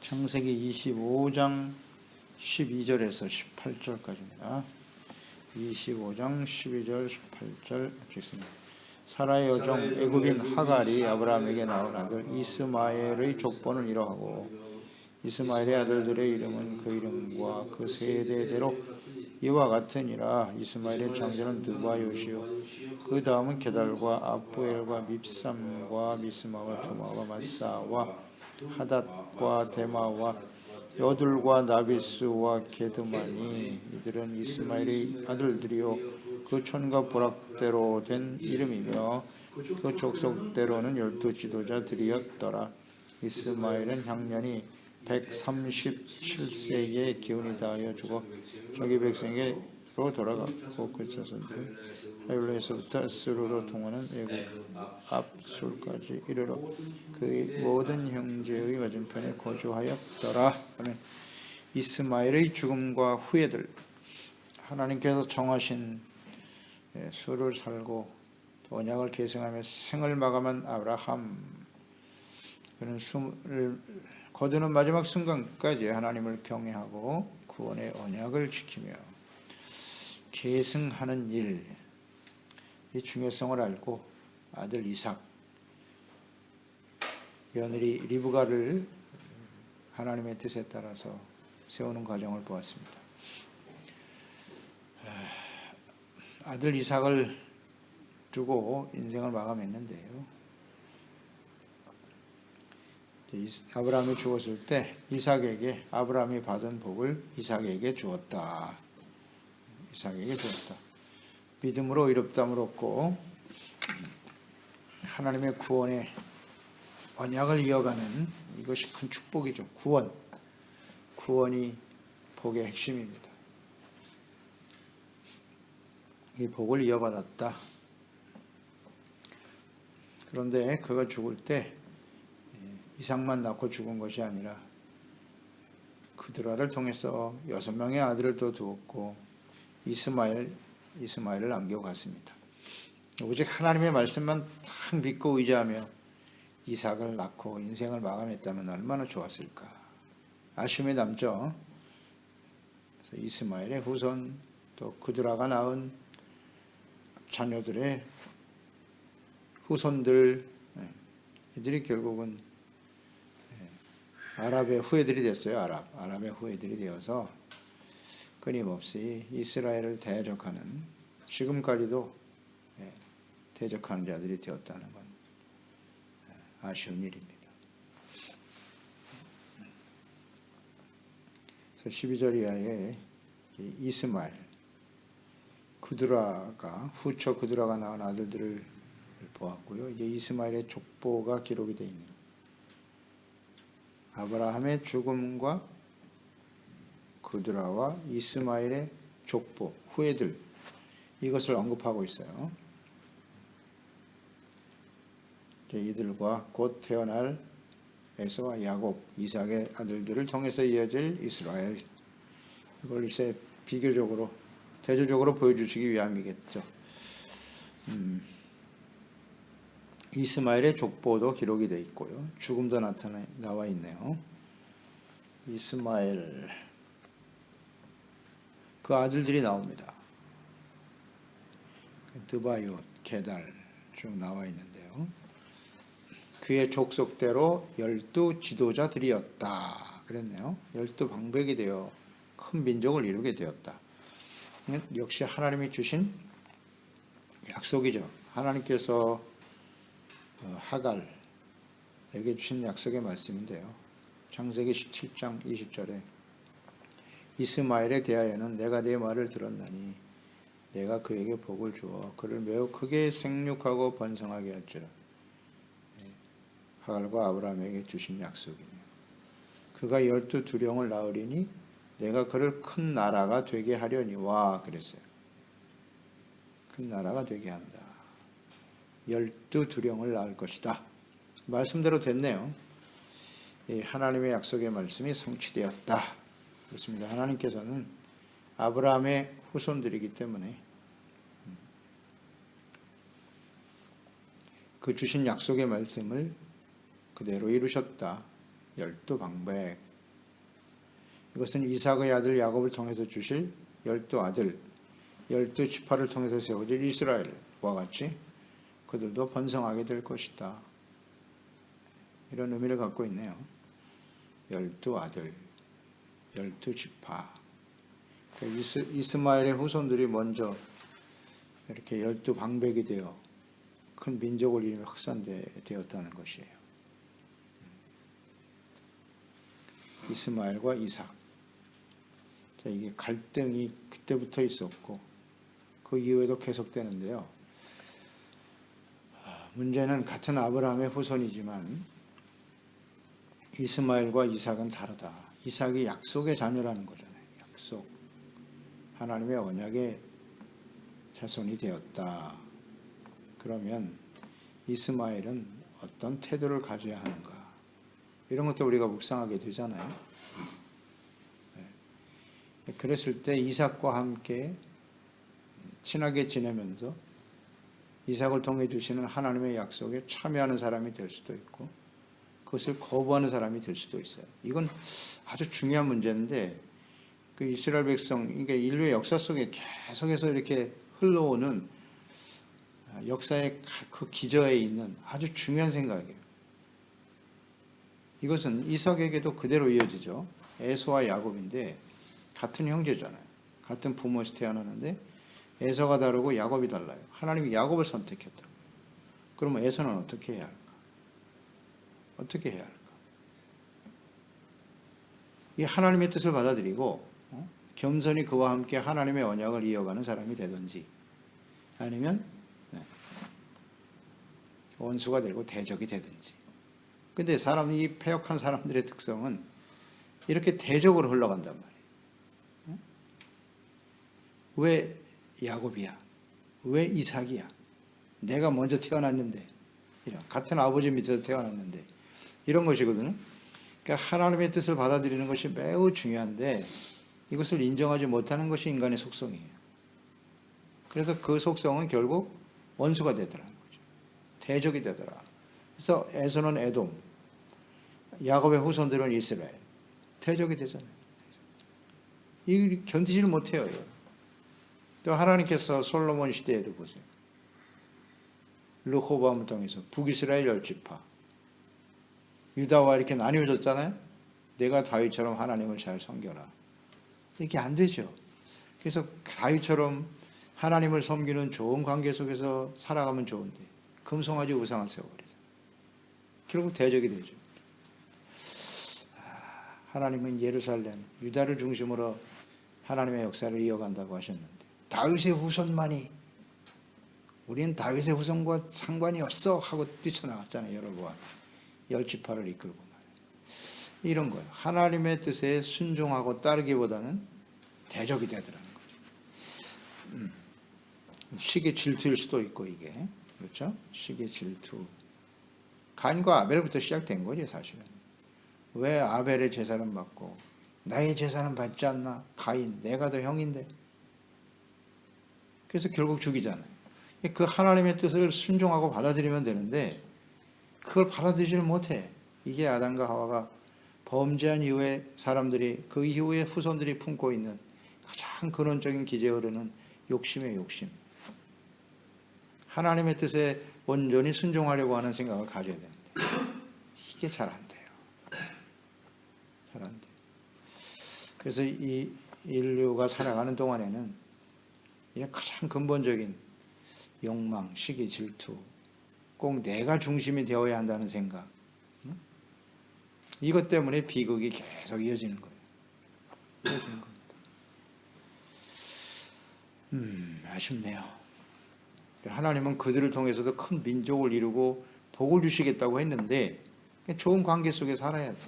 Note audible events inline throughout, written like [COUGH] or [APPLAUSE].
창세기 25장 12절에서 18절까지입니다. 25장 12절 18절 읽겠습니다. 사라의 여종 애굽인 하갈이 아브라함에게 낳은 아들 이스마엘의 족보는 이러하고 이스마엘의 아들들의 이름은 그 이름과 그 세대대로 이와 같으니라. 이스마엘의 장자는 느바요시요. 그 다음은 게달과 아프엘과 밉삼과 미스마와 두마와 마사와 하닷과 데마와 여둘과 나비스와 게드마니. 이들은 이스마엘의 아들들이요. 그 촌과 보락대로 된 이름이며 그 족속대로는 열두 지도자들이었더라. 이스마엘은 향년이 137세의 기운이 다하여 죽어 저기 백성에게로 돌아갔고 그 자손들 하율로에서부터 스루로 통하는 애국 압술까지 이르러 그의 모든 형제의 맞은편에 거주하였더라 이스마엘의 죽음과 후예들 하나님께서 정하신 예, 수를 살고 또 언약을 계승하며 생을 마감한 아브라함 그는 숨을 거두는 마지막 순간까지 하나님을 경외하고 구원의 언약을 지키며 계승하는 일, 이 중요성을 알고 아들 이삭, 며느리 리브가를 하나님의 뜻에 따라서 세우는 과정을 보았습니다. 아들 이삭을 두고 인생을 마감했는데요. 아브라함이 죽었을 때 이삭에게 아브라함이 받은 복을 이삭에게 주었다. 이삭에게 주었다. 믿음으로 이롭담을 얻고 하나님의 구원의 언약을 이어가는 이것이 큰 축복이죠. 구원. 구원이 복의 핵심입니다. 이 복을 이어받았다. 그런데 그가 죽을 때 이삭만 낳고 죽은 것이 아니라 그드라를 통해서 여섯 명의 아들을 또 두었고 이스마엘 이스마엘을 남겨갔습니다. 오직 하나님의 말씀만 딱 믿고 의지하며 이삭을 낳고 인생을 마감했다면 얼마나 좋았을까. 아쉬움이 남죠. 그래서 이스마엘의 후손 또 그드라가 낳은 자녀들의 후손들 네, 이들이 결국은 네, 아랍의 후예들이 됐어요. 아랍 아랍의 후예들이 되어서 끊임없이 이스라엘을 대적하는 지금까지도 네, 대적하는 자들이 되었다는 건 아쉬운 일입니다. 그래서 12절 이하에 이스마엘 그드라가 후처 그드라가 낳은 아들들을 보았고요. 이제 이스마엘의 족보가 기록이 되어 있는 아브라함의 죽음과 그드라와 이스마엘의 족보 후예들 이것을 언급하고 있어요. 이들과 곧 태어날 에서와 야곱, 이삭의 아들들을 통해서 이어질 이스라엘 이걸 이제 비교적으로 대조적으로 보여주시기 위함이겠죠. 음, 이스마엘의 족보도 기록이 되어 있고요. 죽음도 나타나 나와 있네요. 이스마엘 그 아들들이 나옵니다. 드바요, 게달 쭉 나와 있는데요. 그의 족속대로 열두 지도자들이었다. 그랬네요. 열두 방백이 되어 큰 민족을 이루게 되었다. 역시 하나님이 주신 약속이죠. 하나님께서 어, 하갈에게 주신 약속의 말씀인데요. 창세기 17장 20절에 이스마엘에 대하여는 내가 내 말을 들었나니 내가 그에게 복을 주어 그를 매우 크게 생육하고 번성하게 할지라. 네, 하갈과 아브라함에게 주신 약속이네요. 그가 열두 두령을 낳으리니 내가 그를 큰 나라가 되게 하려니 와 그랬어요. 큰 나라가 되게 한다. 열두 두령을 낳을 것이다. 말씀대로 됐네요. 하나님의 약속의 말씀이 성취되었다. 그렇습니다. 하나님께서는 아브라함의 후손들이기 때문에 그 주신 약속의 말씀을 그대로 이루셨다. 열두 방백. 이것은 이삭의 아들 야곱을 통해서 주실 열두 아들, 열두 지파를 통해서 세워질 이스라엘과 같이 그들도 번성하게 될 것이다. 이런 의미를 갖고 있네요. 열두 아들, 열두 지파. 그 이스, 이스마엘의 후손들이 먼저 이렇게 열두 방백이 되어 큰 민족을 이루며 확산되었다는 것이에요. 이스마엘과 이삭. 자, 이게 갈등이 그때부터 있었고 그 이후에도 계속되는데요. 아, 문제는 같은 아브라함의 후손이지만 이스마엘과 이삭은 다르다. 이삭이 약속의 자녀라는 거잖아요. 약속. 하나님의 언약의 자손이 되었다. 그러면 이스마엘은 어떤 태도를 가져야 하는가? 이런 것도 우리가 묵상하게 되잖아요. 네. 그랬을 때 이삭과 함께 친하게 지내면서 이삭을 통해 주시는 하나님의 약속에 참여하는 사람이 될 수도 있고 그것을 거부하는 사람이 될 수도 있어요. 이건 아주 중요한 문제인데 그 이스라엘 백성, 그러니까 인류의 역사 속에 계속해서 이렇게 흘러오는 역사의 그 기저에 있는 아주 중요한 생각이에요. 이것은 이삭에게도 그대로 이어지죠. 에서와 야곱인데 같은 형제잖아요. 같은 부모에서 태어났는데 에서가 다르고 야곱이 달라요. 하나님이 야곱을 선택했다. 그러면 에서는 어떻게 해야 할까? 어떻게 해야 할까? 이 하나님의 뜻을 받아들이고 어? 겸손히 그와 함께 하나님의 언약을 이어가는 사람이 되든지 아니면 네, 원수가 되고 대적이 되든지 근데 사람 이 폐역한 사람들의 특성은 이렇게 대적으로 흘러간단 말이에요. 왜 야곱이야? 왜 이삭이야? 내가 먼저 태어났는데 이런 같은 아버지 밑에서 태어났는데 이런 것이거든요. 그러니까 하나님의 뜻을 받아들이는 것이 매우 중요한데 이것을 인정하지 못하는 것이 인간의 속성이에요. 그래서 그 속성은 결국 원수가 되더라는 거죠. 대적이 되더라. 그래서 에서는 에돔, 야곱의 후손들은 이스라엘. 대적이 되잖아요. 이 견디지를 못해요. 또 하나님께서 솔로몬 시대에도 보세요. 르호밤을 통해서 북이스라엘 열지파 유다와 이렇게 나뉘어졌잖아요. 내가 다윗처럼 하나님을 잘 섬겨라. 이게 안 되죠. 그래서 다윗처럼 하나님을 섬기는 좋은 관계 속에서 살아가면 좋은데 금송아지 우상을 세워버리죠. 결국 대적이 되죠. 하나님은 예루살렘, 유다를 중심으로 하나님의 역사를 이어간다고 하셨는데 다윗의 후손만이 우리는 다윗의 후손과 상관이 없어 하고 뛰쳐나갔잖아요. 여러분 열 지파를 이끌고. 이런 거예요. 하나님의 뜻에 순종하고 따르기보다는 대적이 되더라는 거죠. 음. 시기 질투일 수도 있고 이게 그렇죠? 시기 질투. 간과 아벨부터 시작된 거지 사실은. 왜 아벨의 제사는 받고 나의 제사는 받지 않나? 가인, 내가 더 형인데. 그래서 결국 죽이잖아요. 그 하나님의 뜻을 순종하고 받아들이면 되는데 그걸 받아들이지를 못해. 이게 아담과 하와가 범죄한 이후에 사람들이 그 이후에 후손들이 품고 있는 가장 근원적인 기제에 흐르는 욕심의 욕심. 하나님의 뜻에 온전히 순종하려고 하는 생각을 가져야 되는데 이게 잘 안 돼. 잘안 돼. 그래서 이 인류가 살아가는 동안에는 이 가장 근본적인 욕망, 시기, 질투, 꼭 내가 중심이 되어야 한다는 생각. 이것 때문에 비극이 계속 이어지는 거예요. 이어지는. 음, 아쉽네요. 하나님은 그들을 통해서도 큰 민족을 이루고 복을 주시겠다고 했는데 좋은 관계 속에 살아야 돼.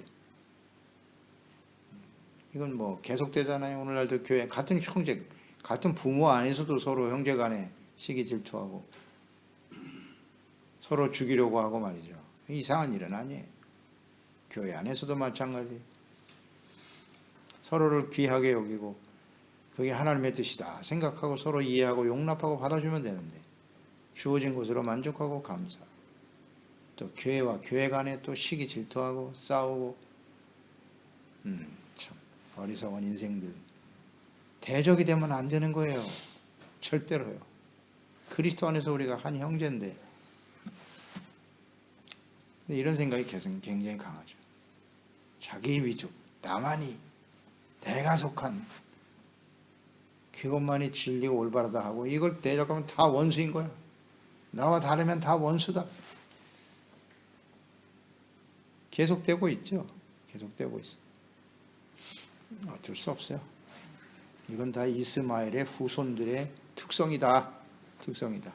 이건 뭐 계속되잖아요. 오늘날도 교회 같은 형제, 같은 부모 안에서도 서로 형제 간에 시기 질투하고 서로 죽이려고 하고 말이죠. 이상한 일은 아니에요. 교회 안에서도 마찬가지. 서로를 귀하게 여기고 그게 하나님의 뜻이다 생각하고 서로 이해하고 용납하고 받아주면 되는데 주어진 것으로 만족하고 감사. 또 교회와 교회 간에 또 시기 질투하고 싸우고 음, 참 어리석은 인생들 대적이 되면 안 되는 거예요. 절대로요. 그리스도 안에서 우리가 한 형제인데 이런 생각이 계속 굉장히 강하죠. 자기 위주, 나만이 내가 속한 그것만이 진리고 올바르다 하고 이걸 대적하면 다 원수인 거야. 나와 다르면 다 원수다. 계속되고 있죠. 계속되고 있어. 어쩔 수 없어요. 이건 다 이스마엘의 후손들의 특성이다. 특성이다.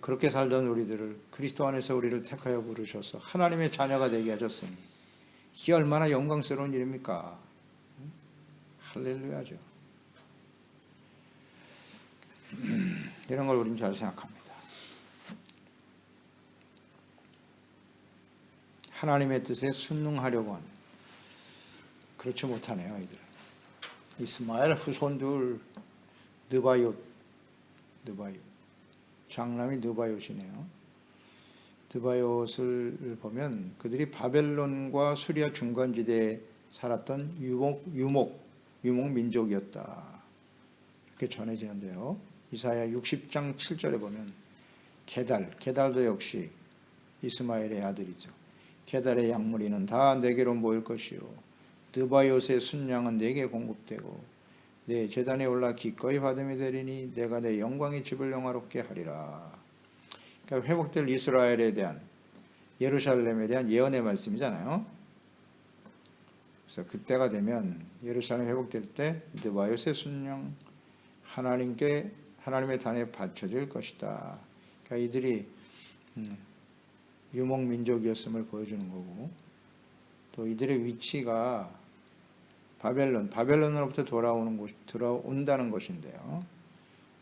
그렇게 살던 우리들을 그리스도 안에서 우리를 택하여 부르셔서 하나님의 자녀가 되게 하셨으니 이게 얼마나 영광스러운 일입니까? 할렐루야죠. [CLEARS THROAT] 이런 걸 우리는 잘 생각합니다. 하나님의 뜻에 순응하려고 하는 그렇지 못하네요, 이들. 이스마엘 후손들 느바옅, 느바옅, 장남이 느바옅이네요. 느바옅을 보면 그들이 바벨론과 수리아 중간지대에 살았던 유목, 유목, 유목 민족이었다. 이렇게 전해지는데요. 이사야 60장 7절에 보면 게달, 게달도 역시 이스마엘의 아들이죠. 게달의 양무리는 다 내게로 모일 것이요. 느바요의 순양은 내게 공급되고 내 재단에 올라 기꺼이 받음이 되리니 내가 내 영광의 집을 영화롭게 하리라. 그러니까 회복될 이스라엘에 대한 예루살렘에 대한 예언의 말씀이잖아요. 그래서 그때가 되면 예루살렘 회복될 때 느바요의 순양 하나님께 하나님의 단에 바쳐질 것이다. 그러니까 이들이 음, 유목 민족이었음을 보여주는 거고 또 이들의 위치가 바벨론, 바벨론으로부터 돌아오는 곳, 들어온다는 것인데요.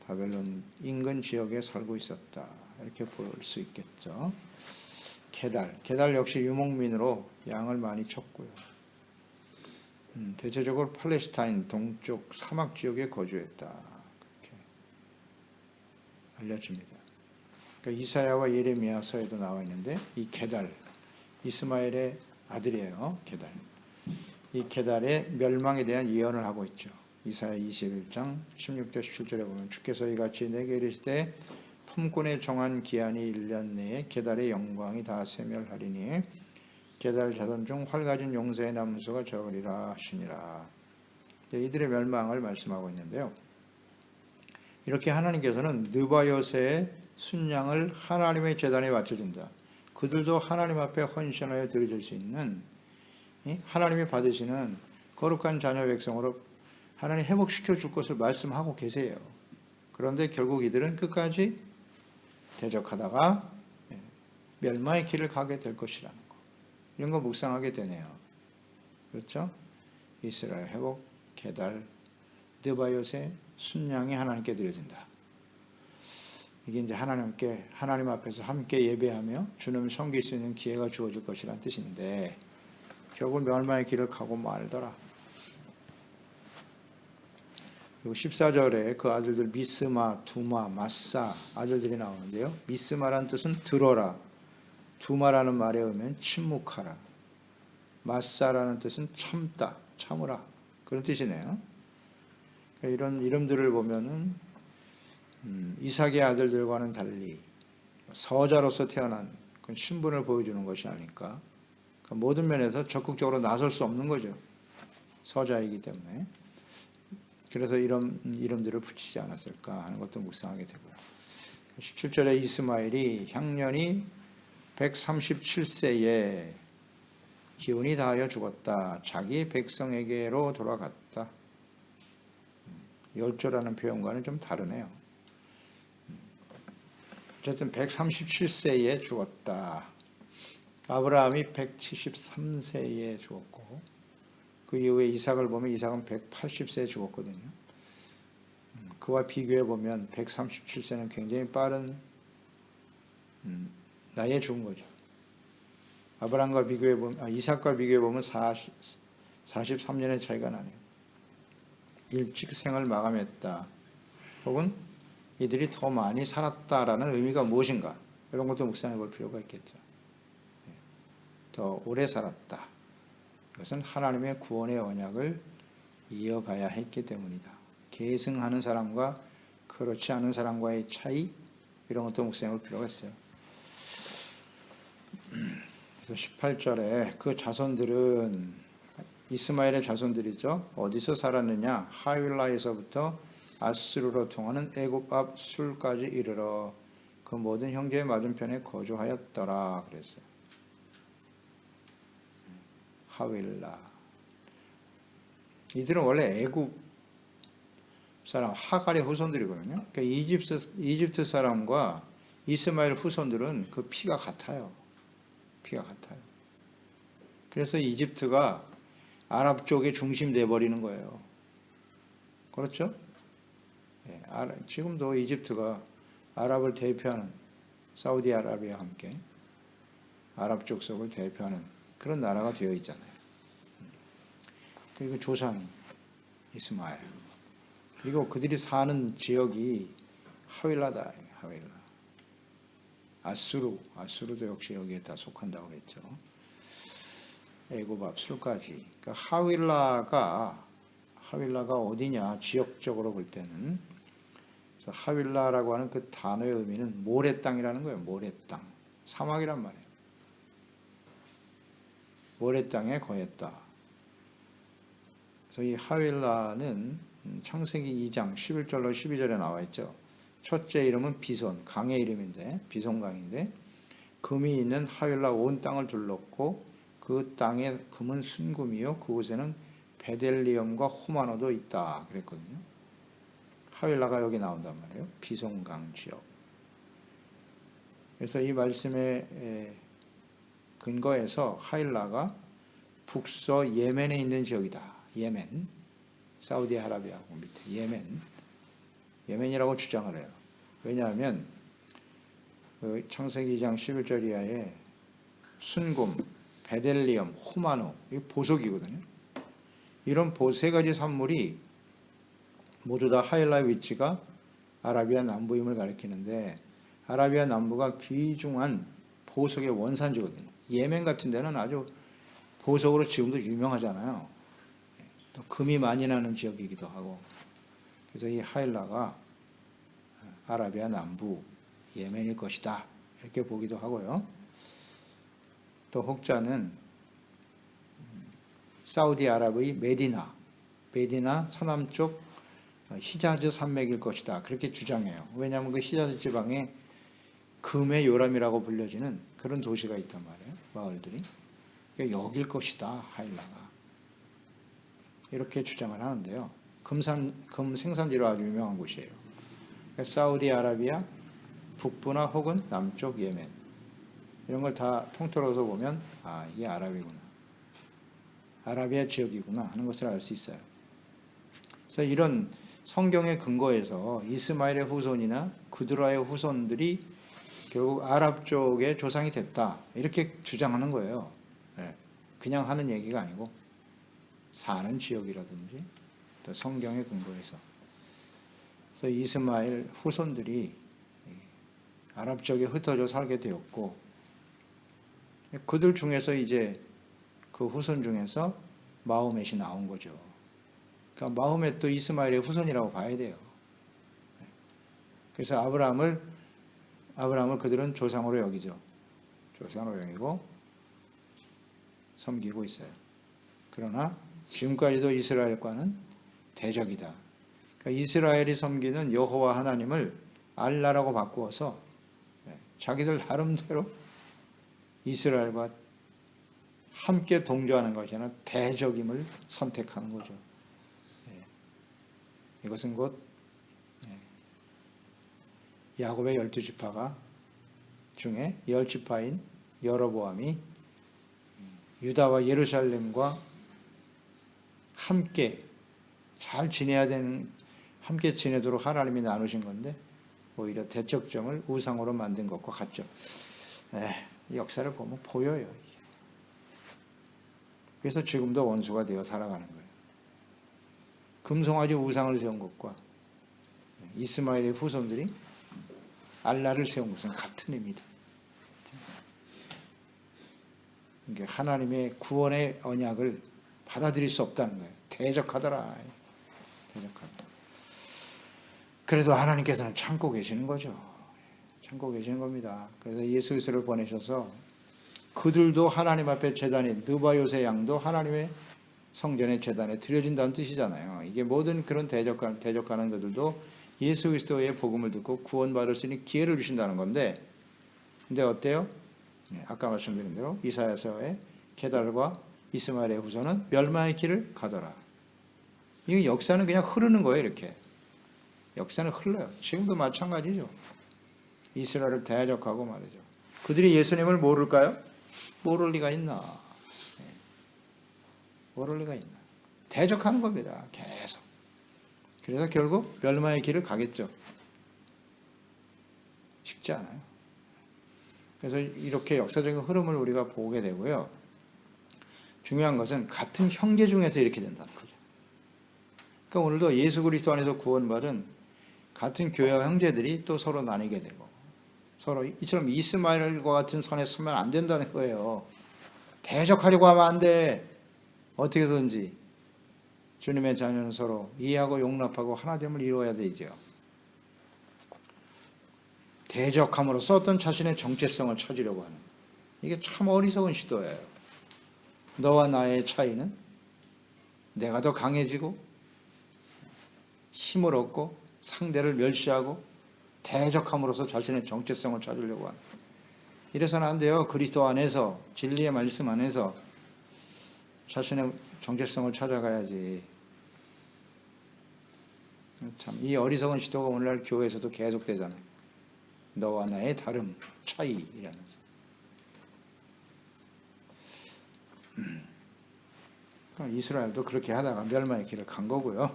바벨론 인근 지역에 살고 있었다. 이렇게 볼 수 있겠죠. 게달, 게달 역시 유목민으로 양을 많이 쳤고요. 음, 대체적으로 팔레스타인 동쪽 사막 지역에 거주했다. 그렇게 알려집니다. 그러니까 이사야와 예레미야서에도 나와 있는데 이 게달, 이스마엘의 아들이에요. 게달. 이 게달의 멸망에 대한 예언을 하고 있죠. 이사야 21장 16절 17절에 보면 주께서 이같이 내게 이르시되 품꾼의 정한 기한이 1년 내에 게달의 영광이 다 세멸하리니 게달 자손 중 활가진 용사의 남수가 적으리라 하시니라. 이들의 멸망을 말씀하고 있는데요. 이렇게 하나님께서는 느바요세의 순양을 하나님의 재단에 맞춰준다. 그들도 하나님 앞에 헌신하여 드려질 수 있는 하나님이 받으시는 거룩한 자녀 백성으로 하나님 회복시켜 줄 것을 말씀하고 계세요. 그런데 결국 이들은 끝까지 대적하다가 예, 멸망의 길을 가게 될 것이라는 거. 이런 거 묵상하게 되네요. 그렇죠? 이스라엘 회복, 계달, 느바요의 순양이 하나님께 드려진다. 이게 이제 하나님께 하나님 앞에서 함께 예배하며 주님을 섬길 수 있는 기회가 주어질 것이라는 뜻인데 결국 멸망의 길을 가고 말더라. 그리고 14절에 그 아들들 미스마, 두마, 마사 아들들이 나오는데요. 미스마라는 뜻은 들어라. 두마라는 말에 의하면 침묵하라. 마사라는 뜻은 참다, 참으라. 그런 뜻이네요. 그러니까 이런 이름들을 보면은 음, 이삭의 아들들과는 달리 서자로서 태어난 그 신분을 보여주는 것이 아닐까. 그러니까 모든 면에서 적극적으로 나설 수 없는 거죠. 서자이기 때문에. 그래서 이런 이름들을 붙이지 않았을까 하는 것도 묵상하게 되고요. 17절에 이스마엘이 향년이 137세에 기운이 다하여 죽었다. 자기 백성에게로 돌아갔다. 열조라는 표현과는 좀 다르네요. 어쨌든 137세에 죽었다. 아브라함이 173세에 죽었고 그 이후에 이삭을 보면 이삭은 180세에 죽었거든요. 음, 그와 비교해 보면 137세는 굉장히 빠른 음, 나이에 죽은 거죠. 아브라함과 비교해 보면 아, 이삭과 비교해 보면 40, 43년의 차이가 나네요. 일찍 생을 마감했다. 혹은 이들이 더 많이 살았다라는 의미가 무엇인가? 이런 것도 묵상해 볼 필요가 있겠죠. 예. 더 오래 살았다. 이것은 하나님의 구원의 언약을 이어가야 했기 때문이다. 계승하는 사람과 그렇지 않은 사람과의 차이 이런 것도 묵상해 볼 필요가 있어요. 그래서 18절에 그 자손들은 이스마엘의 자손들이죠. 어디서 살았느냐? 하윌라에서부터 아스루로 통하는 애굽 앞 술까지 이르러 그 모든 형제의 맞은편에 거주하였더라 그랬어요. 하윌라. 이들은 원래 애굽 사람 하갈의 후손들이거든요. 그러니까 이집트 이집트 사람과 이스마엘 후손들은 그 피가 같아요. 피가 같아요. 그래서 이집트가 아랍 쪽의 중심 돼 버리는 거예요. 그렇죠? 예, 지금도 이집트가 아랍을 대표하는 사우디아라비아와 함께 아랍 족속을 대표하는 그런 나라가 되어 있잖아요. 그리고 조상이 이스마엘. 그리고 그들이 사는 지역이 하윌라다. 하윌라. 아수르. 아수르도 역시 여기에 다 속한다고 그랬죠. 애굽 앞술까지. 그러니까 하윌라가 하윌라가 어디냐 지역적으로 볼 때는 하윌라라고 하는 그 단어의 의미는 모래 땅이라는 거예요. 모래 땅. 사막이란 말이에요. 모래 땅에 거했다. 그래서 이 하윌라는 음, 창세기 2장 11절로 12절에 나와 있죠. 첫째 이름은 비손, 강의 이름인데 비손강인데 금이 있는 하윌라 온 땅을 둘렀고 그 땅에 금은 순금이요 그곳에는 베델리엄과 호마노도 있다 그랬거든요. 하윌라가 여기 나온단 말이에요. 비송강 지역. 그래서 이 말씀의 에, 근거에서 하윌라가 북서 예멘에 있는 지역이다. 예멘. 사우디아라비아하고 밑에 예멘. 예멘이라고 주장을 해요. 왜냐하면 그 창세기 2장 11절 이하에 순금, 베델리엄, 호마노 이 보석이거든요. 이런 보세 가지 산물이 모두 다 하일라의 위치가 아라비아 남부임을 가리키는데 아라비아 남부가 귀중한 보석의 원산지거든요. 예멘 같은 데는 아주 보석으로 지금도 유명하잖아요. 또 금이 많이 나는 지역이기도 하고 그래서 이 하일라가 아라비아 남부 예멘일 것이다 이렇게 보기도 하고요. 또 혹자는 사우디아랍의 메디나, 메디나 서남쪽 히자즈 산맥일 것이다. 그렇게 주장해요. 왜냐하면 그 히자즈 지방에 금의 요람이라고 불려지는 그런 도시가 있단 말이에요. 마을들이. 여길 것이다. 하일라가. 이렇게 주장을 하는데요. 금산, 금 생산지로 아주 유명한 곳이에요. 사우디아라비아 북부나 혹은 남쪽 예멘 이런 걸 다 통틀어서 보면 아 이게 아랍이구나. 아라비아 지역이구나 하는 것을 알 수 있어요. 그래서 이런 성경의 근거에서 이스마엘의 후손이나 그드라의 후손들이 결국 아랍 쪽의 조상이 됐다 이렇게 주장하는 거예요. 예. 그냥 하는 얘기가 아니고 사는 지역이라든지 또 성경의 근거에서 그래서 이스마엘 후손들이 아랍 쪽에 흩어져 살게 되었고 그들 중에서 이제 그 후손 중에서 마호멧이 나온 거죠. 그러니까 마호멧도 이스마엘의 후손이라고 봐야 돼요. 그래서 아브라함을 아브라함을 그들은 조상으로 여기죠. 조상으로 여기고 섬기고 있어요. 그러나 지금까지도 이스라엘과는 대적이다. 그러니까 이스라엘이 섬기는 여호와 하나님을 알라라고 바꾸어서 자기들 나름대로 이스라엘과 함께 동조하는 것이 아니라 대적임을 선택하는 거죠. 예. 이것은 곧 예. 야곱의 열두 지파가 중에 열 지파인 여로보암이 유다와 예루살렘과 함께 잘 지내야 되는 함께 지내도록 하나님이 나누신 건데 오히려 대적점을 우상으로 만든 것과 같죠. 에, 역사를 보면 보여요. 그래서 지금도 원수가 되어 살아가는 거예요. 금송아지 우상을 세운 것과 이스마엘의 후손들이 알라를 세운 것은 같은 의미다. 이게 하나님의 구원의 언약을 받아들일 수 없다는 거예요. 대적하더라. 대적하더라. 그래도 하나님께서는 참고 계시는 거죠. 참고 계시는 겁니다. 그래서 예수 그리스도를 보내셔서 그들도 하나님 앞에 제단에 느바요새 양도 하나님의 성전의 제단에 드려진다는 뜻이잖아요. 이게 모든 그런 대적하, 대적하는 것들도 예수 그리스도의 복음을 듣고 구원받을 수 있는 기회를 주신다는 건데, 근데 어때요? 네, 아까 말씀드린 대로 이사야서의 게달과 이스마엘의 후손은 멸망의 길을 가더라. 이 역사는 그냥 흐르는 거예요, 이렇게. 역사는 흘러요. 지금도 마찬가지죠. 이스라엘을 대적하고 말이죠. 그들이 예수님을 모를까요? 모를 리가 있나? 네. 모를 리가 있나? 대적하는 겁니다. 계속. 그래서 결국 멸망의 길을 가겠죠. 쉽지 않아요. 그래서 이렇게 역사적인 흐름을 우리가 보게 되고요. 중요한 것은 같은 형제 중에서 이렇게 된다는 거죠. 그러니까 오늘도 예수 그리스도 안에서 구원받은 같은 교회와 형제들이 또 서로 나뉘게 되고 서로 이처럼 이스마엘과 같은 선에 서면 안 된다는 거예요. 대적하려고 하면 안 돼. 어떻게든지 주님의 자녀는 서로 이해하고 용납하고 하나됨을 이루어야 되죠. 대적함으로써 어떤 자신의 정체성을 찾으려고 하는 이게 참 어리석은 시도예요. 너와 나의 차이는 내가 더 강해지고 힘을 얻고 상대를 멸시하고 대적함으로써 자신의 정체성을 찾으려고 하는 이래서는 안 돼요. 그리스도 안에서 진리의 말씀 안에서 자신의 정체성을 찾아가야지. 참 이 어리석은 시도가 오늘날 교회에서도 계속되잖아요. 너와 나의 다름, 차이이라면서. 음. 이스라엘도 그렇게 하다가 멸망의 길을 간 거고요.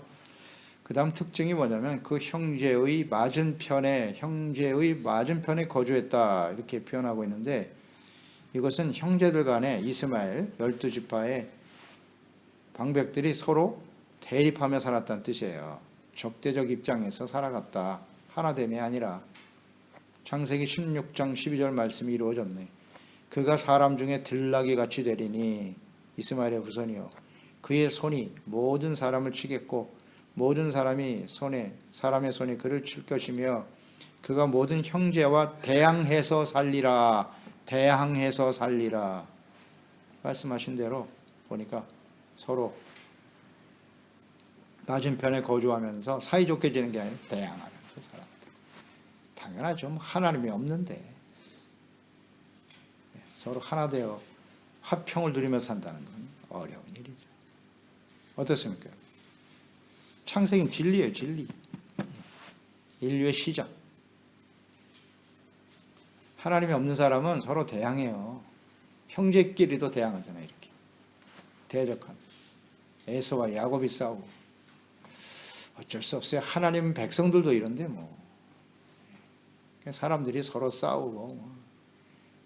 그 다음 특징이 뭐냐면 그 형제의 맞은편에 형제의 맞은편에 거주했다 이렇게 표현하고 있는데 이것은 형제들 간에 이스마엘 열두 지파의 방백들이 서로 대립하며 살았다는 뜻이에요. 적대적 입장에서 살아갔다. 하나됨이 아니라 창세기 16장 12절 말씀이 이루어졌네. 그가 사람 중에 들나귀 같이 되리니 이스마엘의 후손이요. 그의 손이 모든 사람을 치겠고 모든 사람이 손에 사람의 손에 그를 칠 것이며 그가 모든 형제와 대항해서 살리라. 대항해서 살리라. 말씀하신 대로 보니까 서로 맞은편에 거주하면서 사이좋게 지는 게 아니라 대항하면서 살았다. 당연하죠. 뭐 하나님이 없는데 네, 서로 하나 되어 화평을 누리며 산다는 건 어려운 일이죠. 어떻습니까? 창세기는 진리예요, 진리. 인류의 시작. 하나님이 없는 사람은 서로 대항해요. 형제끼리도 대항하잖아요, 이렇게. 대적한. 에서와 야곱이 싸우고. 어쩔 수 없어요. 하나님 백성들도 이런데 뭐. 사람들이 서로 싸우고 뭐.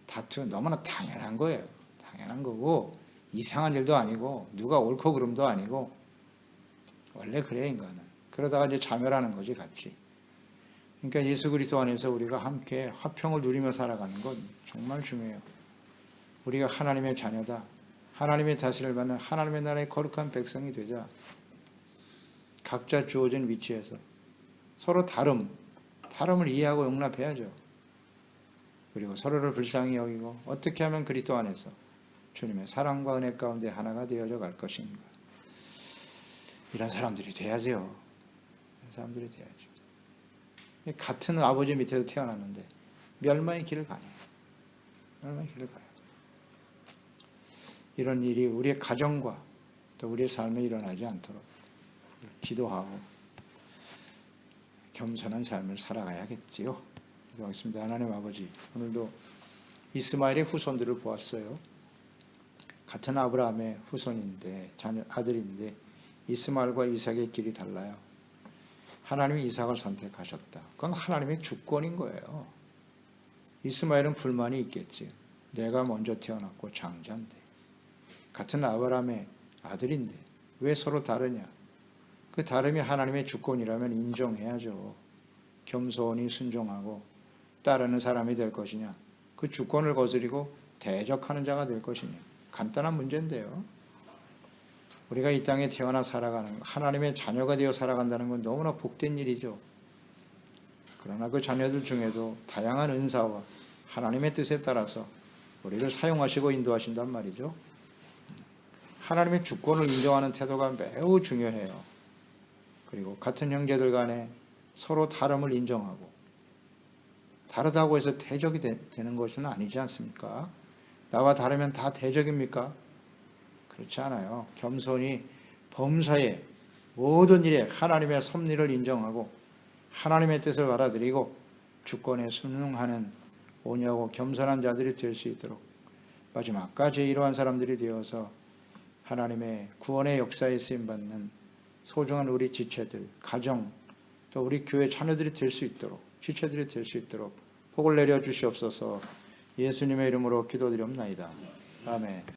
다투 너무나 당연한 거예요. 당연한 거고 이상한 일도 아니고 누가 옳고 그름도 아니고 원래 그래 인간은. 그러다가 이제 자멸하는 거지 같이. 그러니까 예수 그리스도 안에서 우리가 함께 화평을 누리며 살아가는 건 정말 중요해요. 우리가 하나님의 자녀다. 하나님의 다스림을 받는 하나님의 나라의 거룩한 백성이 되자. 각자 주어진 위치에서 서로 다름, 다름을 이해하고 용납해야죠. 그리고 서로를 불쌍히 여기고 어떻게 하면 그리스도 안에서 주님의 사랑과 은혜 가운데 하나가 되어져 갈 것인가. 이런 사람들이 돼야죠. 이런 사람들이 돼야죠. 같은 아버지 밑에서 태어났는데 멸망의 길을 가네. 멸망의 길을 가요. 이런 일이 우리의 가정과 또 우리의 삶에 일어나지 않도록 기도하고 겸손한 삶을 살아가야겠지요. 기도하겠습니다. 하나님 아버지, 오늘도 이스마엘의 후손들을 보았어요. 같은 아브라함의 후손인데 자녀 아들인데 이스마엘과 이삭의 길이 달라요. 하나님이 이삭을 선택하셨다. 그건 하나님의 주권인 거예요. 이스마엘은 불만이 있겠지. 내가 먼저 태어났고 장자인데. 같은 아브라함의 아들인데 왜 서로 다르냐? 그 다름이 하나님의 주권이라면 인정해야죠. 겸손히 순종하고 따르는 사람이 될 것이냐? 그 주권을 거스리고 대적하는 자가 될 것이냐. 간단한 문제인데요. 우리가 이 땅에 태어나 살아가는 것, 하나님의 자녀가 되어 살아간다는 건 너무나 복된 일이죠. 그러나 그 자녀들 중에도 다양한 은사와 하나님의 뜻에 따라서 우리를 사용하시고 인도하신단 말이죠. 하나님의 주권을 인정하는 태도가 매우 중요해요. 그리고 같은 형제들 간에 서로 다름을 인정하고 다르다고 해서 대적이 되, 는 것은 아니지 않습니까? 나와 다르면 다 대적입니까? 그렇지 않아요. 겸손히 범사에 모든 일에 하나님의 섭리를 인정하고 하나님의 뜻을 받아들이고 주권에 순응하는 온유하고 겸손한 자들이 될 수 있도록 마지막까지 이러한 사람들이 되어서 하나님의 구원의 역사에 쓰임 받는 소중한 우리 지체들, 가정, 또 우리 교회 자녀들이 될 수 있도록 지체들이 될 수 있도록 복을 내려 주시옵소서. 예수님의 이름으로 기도드리옵나이다. 아멘.